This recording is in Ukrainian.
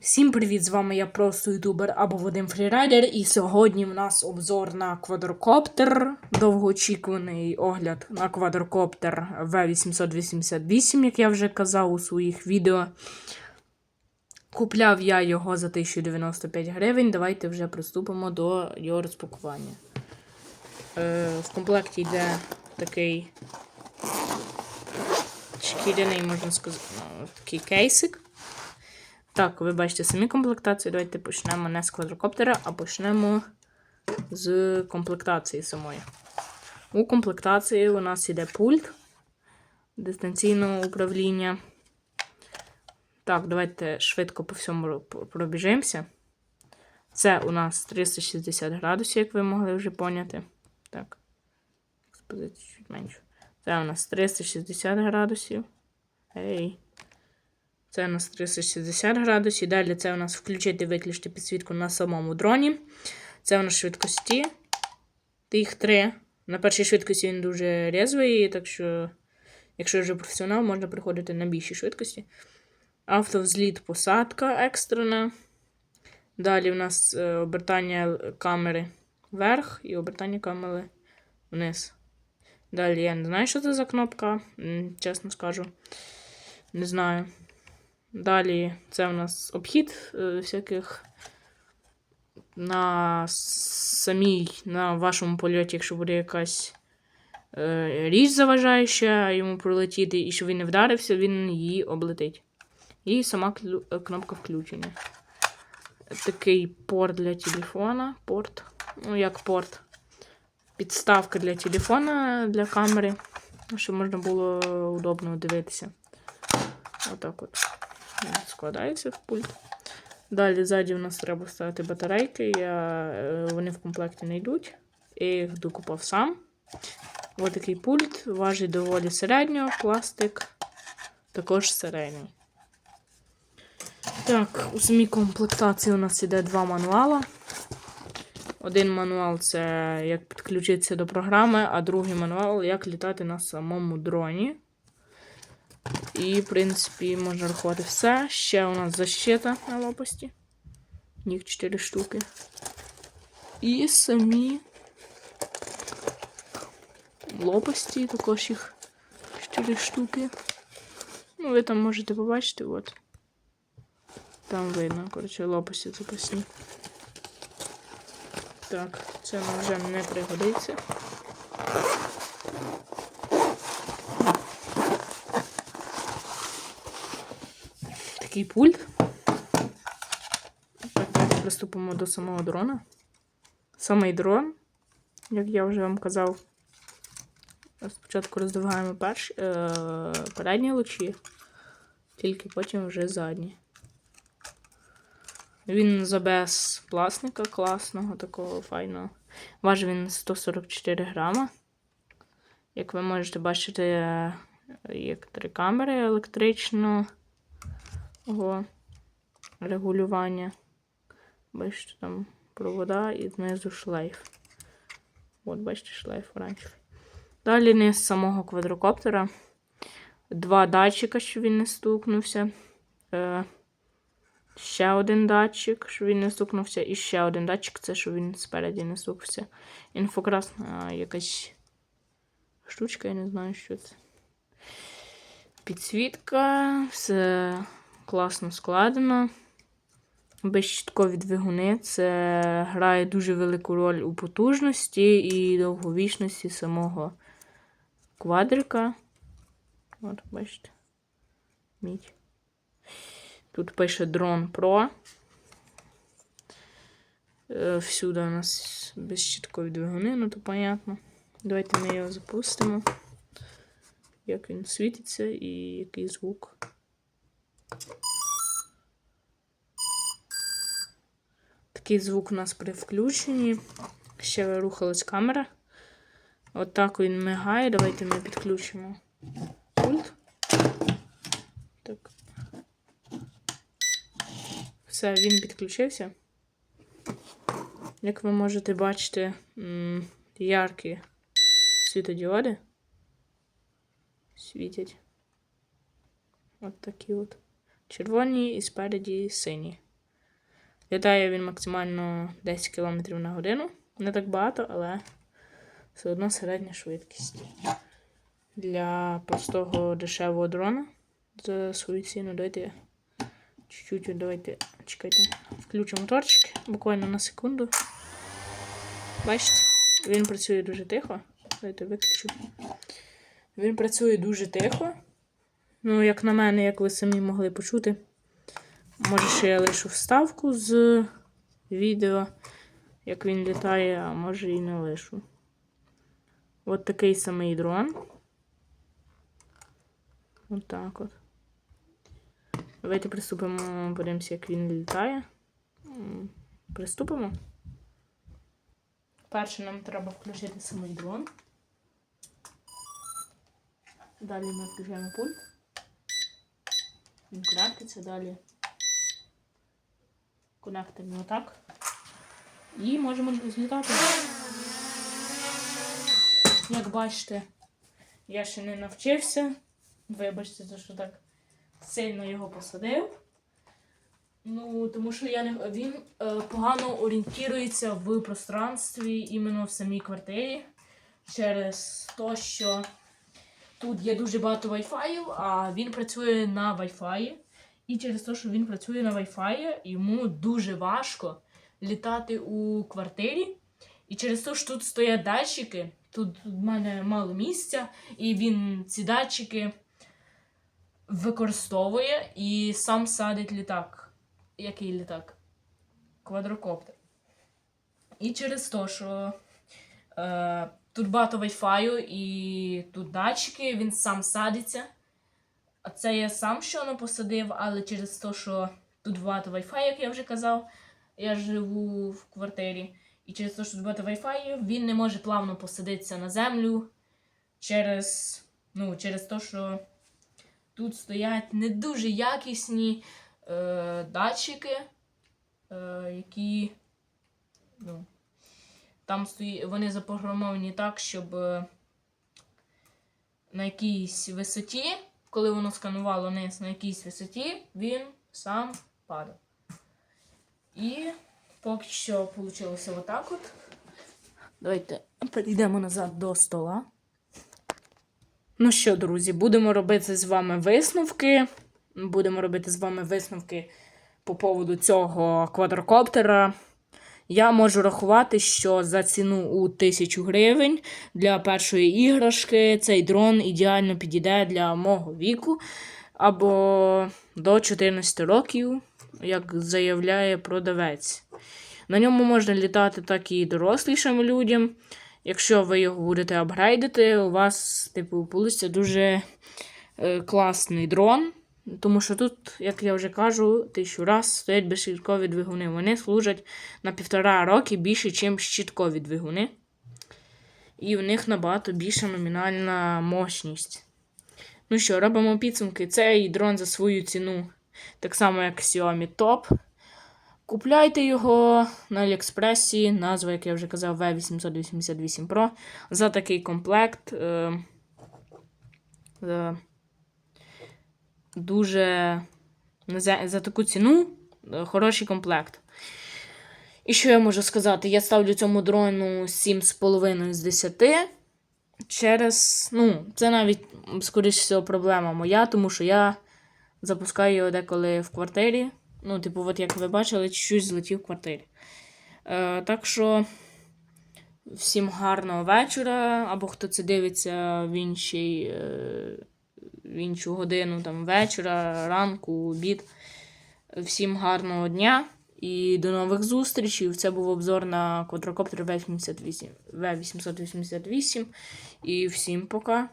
Всім привіт! З вами я просто ютубер або Вадим Фрірайдер. І сьогодні в нас обзор на квадрокоптер. Довгоочікуваний огляд на квадрокоптер V888, як я вже казав у своїх відео. Купляв я його за 1095 гривень. Давайте вже приступимо до його розпакування. Е, в комплекті йде такий шкіряний, можна сказати, такий кейсик. Так, ви бачите самі комплектації. Давайте почнемо не з квадрокоптера, а почнемо з комплектації самої. У комплектації у нас йде пульт дистанційного управління. Так, давайте швидко по всьому пробіжимося. Це у нас 360 градусів, як ви могли вже поняти. Так, експозиція чуть менше. Це у нас 360 градусів. Ей. Це у нас 360 градусів. Далі це у нас включити виключити підсвітку на самому дроні. Це у нас швидкості. Тих три. На першій швидкості він дуже різвий, так що, якщо вже професіонал, можна приходити на більшій швидкості. Автовзліт, посадка екстрена. Далі у нас е, обертання камери вверх і обертання камери вниз. Далі я не знаю, що це за кнопка, чесно скажу. Не знаю. Далі це у нас обхід е, всяких на самій, на вашому польоті, якщо буде якась е, річ заважаюча йому пролетіти, і щоб він не вдарився, він її облетить. І сама е, кнопка включення. Такий порт для телефона. Порт. Ну, як порт. Підставка для телефона для камери, щоб можна було удобно дивитися. Отак от. Складається в пульт. Далі ззаді у нас треба ставити батарейки. Я, е, Вони в комплекті не йдуть. Я їх докупав сам. Ось такий пульт. Важить доволі середньо, пластик також середній. Так, у самій комплектації у нас іде два мануала. Один мануал це як підключитися до програми, а другий мануал як літати на самому дроні. І, в принципі, можна рахувати все. Ще у нас защита на лопасті. Їх 4 штуки. І самі лопасті, також їх 4 штуки. Ну, ви там можете побачити, от. Там видно, коротше, лопасті запасні. Так, це нам вже не пригодиться. Такий пульт. Приступимо до самого дрона. Самий дрон, як я вже вам казав, спочатку роздвигаємо перші, е, передні лучі, тільки потім вже задні. Він з АБС пластика класного, такого файного. Важить він 144 грама. Як ви можете бачити, є три камери електричного регулювання. Бачите, там провода і знизу шлейф. От, бачите, шлейф оранжевий. Далі низ самого квадрокоптера. Два датчика, щоб він не стукнувся. Е, Ще один датчик, щоб він не стукнувся. І ще один датчик, це щоб він спереді не стукнувся. Інфокрасна якась штучка, я не знаю, що це. Підсвітка, все класно складено. Безщіткові двигуни. Це грає дуже велику роль у потужності і довговічності самого квадрика. От, бачите. Мідь. Тут пише Drone Pro. Е, всюди у нас безщіткові двигуни, ну то понятно. Давайте ми його запустимо. Як він світиться і який звук. Такий звук у нас при включенні. Ще рухалась камера. Отак От він мигає. Давайте ми підключимо пульт. Так. Все, він підключився. Як ви можете бачити, яркі світодіоди світять. От такі от. Червоні і спереді сині. Літає він максимально 10 км на годину. Не так багато, але все одно середня швидкість. Для простого дешевого дрона за свою ціну давайте чуть-чуть давайте чекайте. Включимо моторчик буквально на секунду. Бачите, він працює дуже тихо. Давайте виключу. Він працює дуже тихо. Ну, як на мене, як ви самі могли почути. Може, ще я лишу вставку з відео, як він літає, а може і не лишу. От такий самий дрон. От так от. Давайте приступимо, подивимося, як він літає. Приступимо. Перше нам треба включити самий дрон. Далі ми включаємо пульт. Він конектиться далі. Конектимо отак. І можемо злітати. Як бачите, я ще не навчився. Вибачте, що так сильно його посадив. Ну, тому що я не, він е, погано орієнтується в пространстві іменно в самій квартирі. Через те, що тут є дуже багато Wi-Fi, а він працює на Wi-Fi. І через те, що він працює на Wi-Fi, йому дуже важко літати у квартирі. І через те, що тут стоять датчики, тут в мене мало місця, і він ці датчики використовує і сам садить літак. Який літак? Квадрокоптер. І через те, що е, тут багато Wi-Fi і тут датчики, він сам садиться. А це я сам щойно посадив, але через те, що тут багато Wi-Fi, як я вже казав, я живу в квартирі. І через те, що тут багато Wi-Fi, він не може плавно посадитися на землю через, ну, через те, що тут стоять не дуже якісні е, датчики, е, які ну, там стої... вони запрограмовані так, щоб е, на якійсь висоті, коли воно сканувало низ на якійсь висоті, він сам падав. І поки що вийшло отак от. Давайте перейдемо назад до стола. Ну що, друзі, будемо робити з вами висновки. Будемо робити з вами висновки по поводу цього квадрокоптера. Я можу рахувати, що за ціну у 1000 гривень для першої іграшки цей дрон ідеально підійде для мого віку або до 14 років, як заявляє продавець. На ньому можна літати так і дорослішим людям. Якщо ви його будете апгрейдити, у вас, типу, вийде дуже е, класний дрон. Тому що тут, як я вже кажу, тисячу раз стоять безщіткові двигуни. Вони служать на півтора роки більше, ніж щіткові двигуни. І в них набагато більша номінальна мощність. Ну що, робимо підсумки. Цей дрон за свою ціну, так само як Xiaomi Top. Купляйте його на Аліекспресі, назва, як я вже казав, V888 Pro. За такий комплект. Е, дуже за, за таку ціну е, хороший комплект. І що я можу сказати? Я ставлю цьому дрону 7,5 з 10. Через, ну, це навіть, скоріш всього, проблема моя, тому що я запускаю його деколи в квартирі. Ну, типу, от як ви бачили, чуть-чуть злетів в квартирі. Е, так що, всім гарного вечора, або хто це дивиться в іншій. Е, іншу годину там вечора, ранку, обід. Всім гарного дня і до нових зустрічей. Це був обзор на квадрокоптер V888. V888. І всім пока.